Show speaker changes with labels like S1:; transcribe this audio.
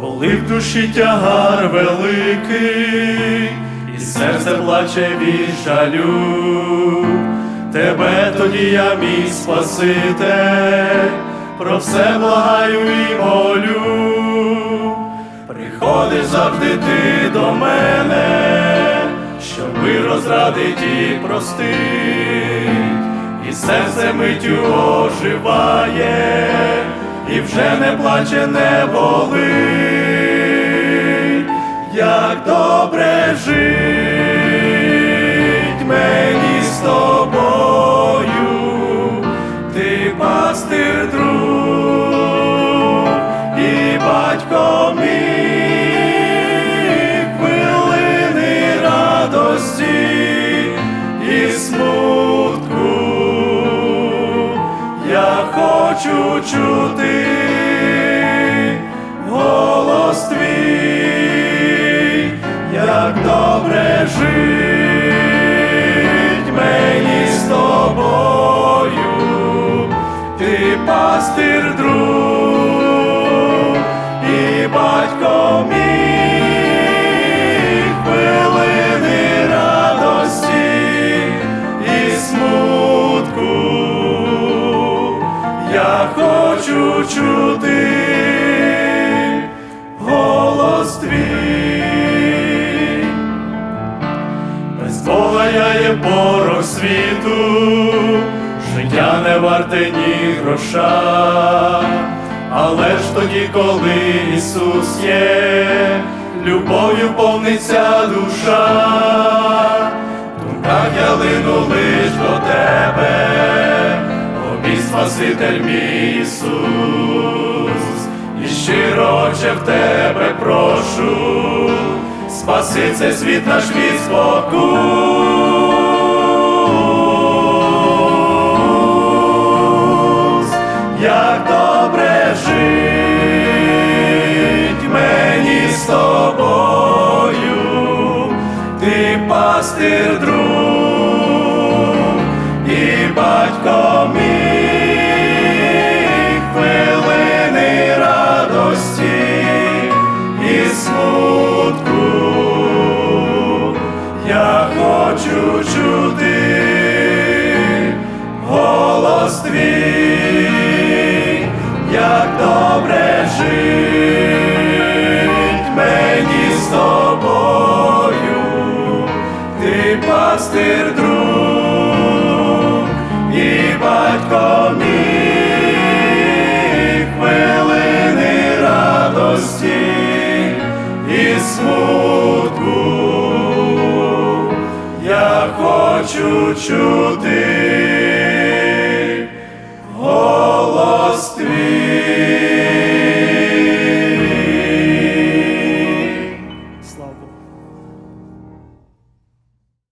S1: Коли в душі тягар великий, і серце плаче від жалю, тебе тоді я мій Спаситель, про все благаю і молю, приходиш завжди ти до мене, щоби розрадить і простить, і серце миттю оживає, і вже не плаче, не болить, як добре жить мені з тобою, ти пастир друг хочу чути голос твій, як добре жить мені з тобою, ти пастир хочу чути голос твій. Без Бога я є порох світу, життя не варте ні гроша, але ж тоді, коли Ісус є, любов'ю повниться душа, думках я лину лиш до тебе, Спаситель мій Ісус, і щиро Отче, в тебе прошу, спаси цей світ наш від спокус. Як добре жить мені з тобою, ти пастир пастир друг і батько мій, хвилини радості і смутку я хочу чути голос твій.